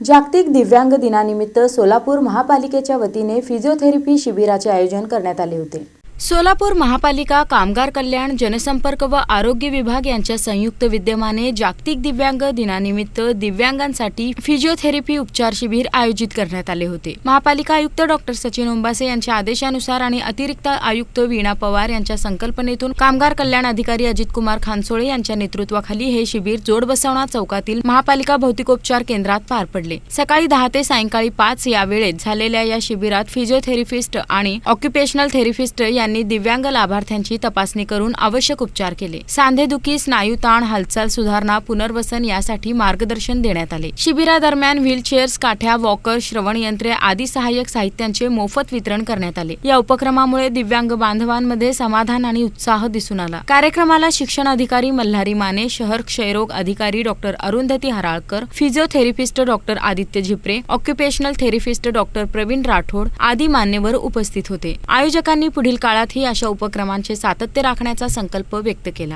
जागतिक दिव्यांग दिनानिमित्त सोलापूर महापालिकेच्या वतीने फिजिओथेरपी शिबिराचे आयोजन करण्यात आले होते. सोलापूर महापालिका कामगार कल्याण जनसंपर्क व आरोग्य विभाग यांच्या संयुक्त विद्यमाने जागतिक दिव्यांग दिनानिमित्त दिव्यांगांसाठी फिजिओथेरपी उपचार शिबिर आयोजित करण्यात आले होते. महापालिका आयुक्त डॉक्टर सचिन ओंबासे यांच्या आदेशानुसार आणि अतिरिक्त आयुक्त वीणा पवार यांच्या संकल्पनेतून कामगार कल्याण अधिकारी अजित कुमार खानसोळे यांच्या नेतृत्वाखाली हे शिबिर जोडबसवणा चौकातील महापालिका भौतिकोपचार केंद्रात पार पडले. सकाळी दहा ते सायंकाळी पाच या वेळेत झालेल्या या शिबिरात फिजिओथेरपिस्ट आणि ऑक्युपेशनल थेरपिस्ट या यांनी दिव्यांग लाभार्थ्यांची तपासणी करून आवश्यक उपचार केले. सांधेदुखी स्नायू ताण हालचाल सुधारणा पुनर्वसन यासाठी मार्गदर्शन देण्यात आले. शिबिरादरम्यान व्हीलचेअर्स काठ्या वॉकर श्रवण यंत्रे आदी सहाय्यक साहित्यांचे मोफत वितरण करण्यात आले. या उपक्रमामुळे दिव्यांग बांधवांमध्ये समाधान आणि उत्साह दिसून आला. कार्यक्रमाला शिक्षण अधिकारी मल्हारी माने शहर क्षयरोग अधिकारी doctor Arundhati Haralkar physiotherapist doctor Aditya Zipre occupational therapist doctor Pravin Rathod आदी मान्यवर उपस्थित होते. आयोजकांनी पुढील काळातही अशा उपक्रमांचे सातत्य राखण्याचा संकल्प व्यक्त केला.